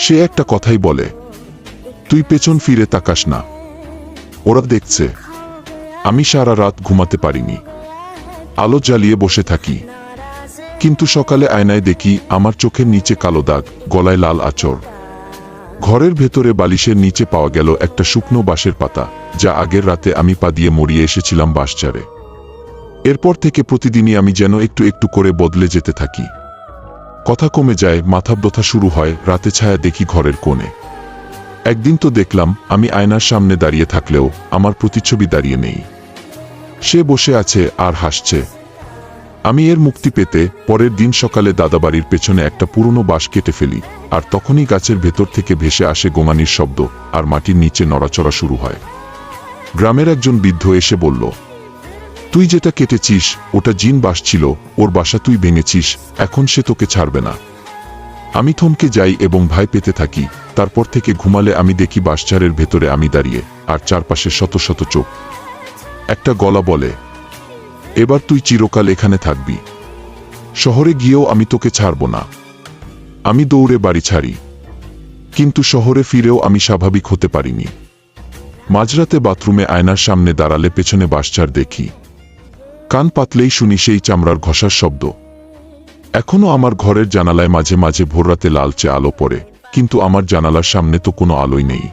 সে একটা কথাই বলে, তুই পেছন ফিরে তাকাস না। ওরা দেখছে। আমি সারা রাত ঘুমাতে পারিনি। আলো জ্বালিয়ে বসে থাকি। কিন্তু সকালে আয়নায় দেখি আমার চোখের নিচে কালো দাগ, গলায় লাল আচর ঘরের ভেতরে বালিশের নিচে পাওয়া গেল একটা শুকনো বাঁশের পাতা, যা আগের রাতে আমি পা দিয়ে মরিয়ে এসেছিলাম বাঁশঝাড়ে। এরপর থেকে প্রতিদিনই আমি যেন একটু একটু করে বদলে যেতে থাকি। কথা কমে যায়, মাথা ব্যথা শুরু হয়, রাতে ছায়া দেখি ঘরের কোণে। একদিন তো দেখলাম, আমি আয়নার সামনে দাঁড়িয়ে থাকলেও আমার প্রতিচ্ছবি দাঁড়িয়ে নেই। সে বসে আছে আর হাসছে। আমি এর মুক্তি পেতে পরের দিন সকালে দাদাবাড়ির পেছনে একটা পুরনো বাঁশ কেটে ফেলি, আর তখনই গাছের ভেতর থেকে ভেসে আসে গোঙানির শব্দ, আর মাটির নিচে নড়াচড়া শুরু হয়। গ্রামের একজন বৃদ্ধ এসে বলল তুই যেটা কেটেছিস, ওটা জিন বাস ছিল ওর বাসা তুই ভেঙেছিস, এখন সে তোকে ছাড়বে না। আমি থমকে যাই এবং ভাই পেতে থাকি, তারপর থেকে ঘুমালে আমি দেখি বাঁশঝাড়ের ভেতরে আমি দাঁড়িয়ে, আর চারপাশে শত শত চোখ। একটা গলা বলে, এবার তুই চিরকাল এখানে থাকবি। শহরে গিয়েও আমি তোকে ছাড়ব না। আমি দৌড়ে বাড়ি ছাড়ি। কিন্তু শহরে ফিরেও আমি স্বাভাবিক হতে পারিনি। মাঝরাতে বাথরুমে আয়নার সামনে দাঁড়ালে পেছনে বাসচার দেখি। কান পাতলেই শুনি সেই চামড়ার ঘষার শব্দ। এখনও আমার ঘরের জানালায় মাঝে মাঝে ভোররাতে লালচে আলো পড়ে, কিন্তু আমার জানালার সামনে তো কোনো আলোই নেই।